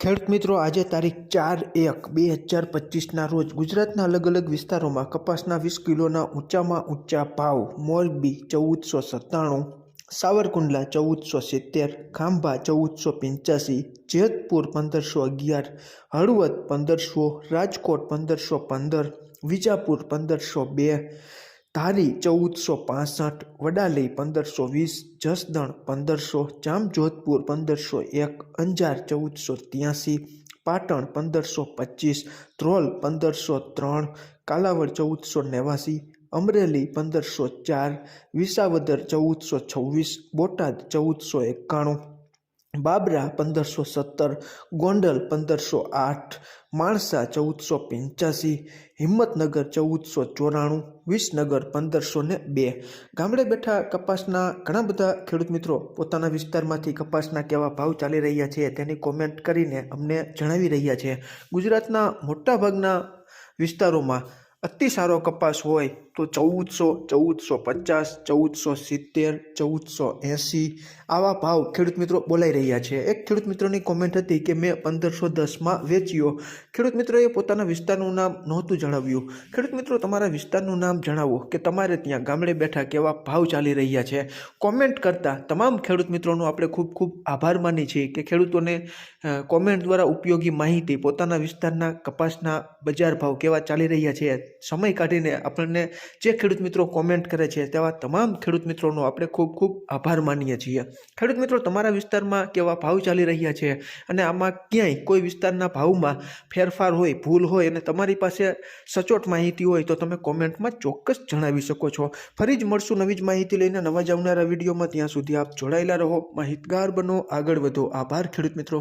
ખેડૂત મિત્રો, આજે તારીખ ચાર એક બે હજાર પચીસના રોજ ગુજરાતના અલગ અલગ વિસ્તારોમાં કપાસના વીસ કિલોના ઊંચામાં ઊંચા ભાવ, મોરબી ચૌદસો સત્તાણું, સાવરકુંડલા ચૌદસો સિત્તેર, ખાંભા ચૌદસો પંચ્યાસી, જેતપુર પંદરસો અગિયાર, હળવદ પંદરસો, રાજકોટ પંદરસો પંદર, વિજાપુર પંદરસો બે ધારી ચૌદસો પાસઠ, વડાલી પંદરસો વીસ, જસદણ પંદરસો, જામજોધપુર પંદરસો એક, અંજાર ચૌદસો ત્યાંસી, પાટણ પંદરસો પચીસ, ધ્રોલ પંદરસો ત્રણ, કાલાવડ ચૌદસો નેવાસી, અમરેલી પંદરસો ચાર, વિસાવદર ચૌદસો છવ્વીસ, બોટાદ ચૌદસો એકાણું બાબરા પંદરસો સત્તર, ગોંડલ પંદરસો આઠ, માણસા ચૌદસો પંચ્યાસી, હિંમતનગર ચૌદસો ચોરાણું, વિસનગર પંદરસો ને બે. ગામડે બેઠા કપાસના ઘણા બધા ખેડૂત મિત્રો પોતાના વિસ્તારમાંથી કપાસના કેવા ભાવ ચાલી રહ્યા છે તેની કોમેન્ટ કરીને અમને જણાવી રહ્યા છે. ગુજરાતના મોટાભાગના વિસ્તારોમાં અતિ સારો કપાસ હોય તો ચૌદસો ચૌદસો પચાસ, ચૌદસો સિત્તેર, ચૌદસો એંસી આવા ભાવ ખેડૂત મિત્રો બોલાઈ રહ્યા છે. એક ખેડૂત મિત્રોની કોમેન્ટ હતી કે મેં પંદરસો દસમાં વેચ્યો. ખેડૂત મિત્રોએ પોતાના વિસ્તારનું નામ નહોતું જણાવ્યું. ખેડૂત મિત્રો, તમારા વિસ્તારનું નામ જણાવો કે તમારે ત્યાં ગામડે બેઠા કેવા ભાવ ચાલી રહ્યા છે? કોમેન્ટ કરતા તમામ ખેડૂત મિત્રોનો આપણે ખૂબ ખૂબ આભાર માની છીએ કે ખેડૂતોને કોમેન્ટ દ્વારા ઉપયોગી માહિતી પોતાના વિસ્તારના કપાસના બજાર ભાવ કેવા ચાલી રહ્યા છે સમય કાઢીને આપણને જે ખેડૂત મિત્રો કોમેન્ટ કરે છે, તેવા તમામ ખેડૂત મિત્રોનો આપણે ખૂબ ખૂબ આભાર માનીએ છીએ. ખેડૂત મિત્રો, તમારા વિસ્તારમાં કેવા ભાવ ચાલી રહ્યા છે અને આમાં ક્યાંય કોઈ વિસ્તારના ભાવમાં ફેરફાર હોય, ભૂલ હોય અને તમારી પાસે સચોટ માહિતી હોય તો તમે કોમેન્ટમાં ચોક્કસ જણાવી શકો છો. ફરી જ મળશું નવી જ માહિતી લઈને. નવા જ આવનારા વિડીયોમાં ત્યાં સુધી આપ જોડાયેલા રહો. માહિતગાર બનો, આગળ વધો. આભાર ખેડૂત મિત્રો.